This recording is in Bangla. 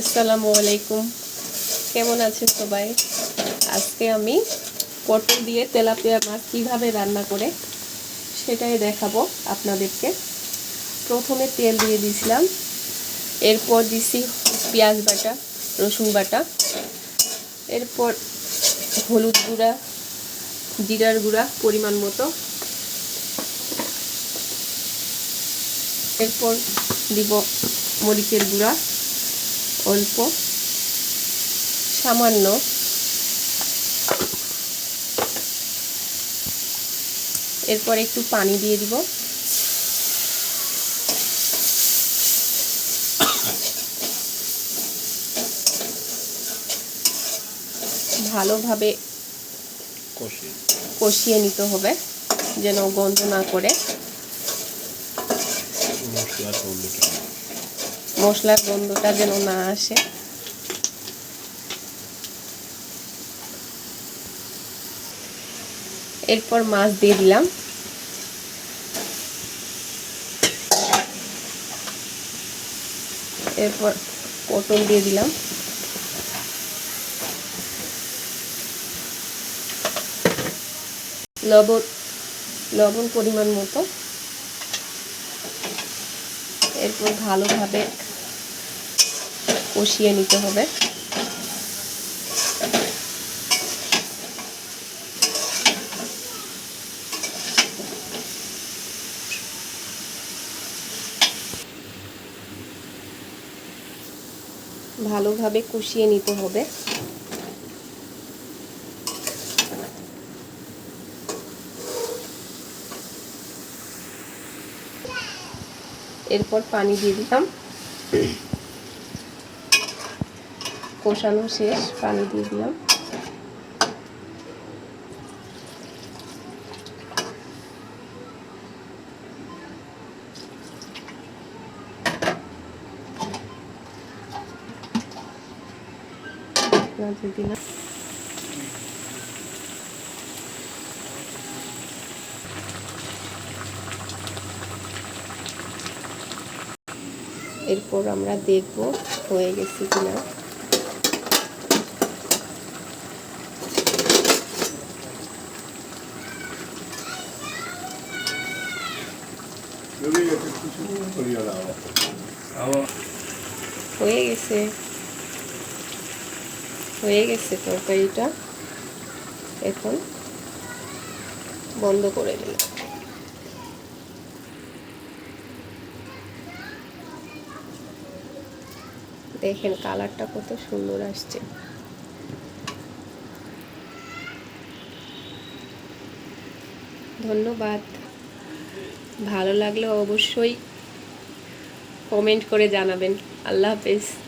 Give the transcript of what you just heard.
আসসালামু আলাইকুম। কেমন আছেন সবাই? আজকে আমি পটল দিয়ে তেলাপিয়া মাছ কীভাবে রান্না করে সেটাই দেখাবো আপনাদেরকে। প্রথমে তেল দিয়ে দিয়েছিলাম। এরপর দিছি পেঁয়াজ বাটা, রসুন বাটা। এরপর হলুদ গুঁড়া, জিরার গুঁড়া পরিমাণ মতো। এরপর দিব মরিচের গুঁড়া। অল্প সামান্য। এরপর একটু পানি দিয়ে দিব। ভালোভাবে কষি কষিয়ে নিতে হবে যেন গন্ধ না করে। মশলার গন্ধটা যেন না আসে। এরপর মাছ দিয়ে দিলাম। এরপর পটল দিয়ে দিলাম। লবণ লবণ পরিমাণ মতো। এরপর ভালোভাবে কষিয়ে নিতে হবে। ভালোভাবে কষিয়ে নিতে হবে। এরপর পানি দিয়ে দিলাম। কষানো শেষ পানি দিয়ে দিলাম। এরপর আমরা দেখব হয়ে গেছে কিনা। হয়ে গেছে। হয়ে গেছে তরকারিটা। এখন বন্ধ করে দেখেন কালারটা কত সুন্দর আসছে। ধন্যবাদ। ভালো লাগলে অবশ্যই কমেন্ট করে জানাবেন। আল্লাহ হাফেজ।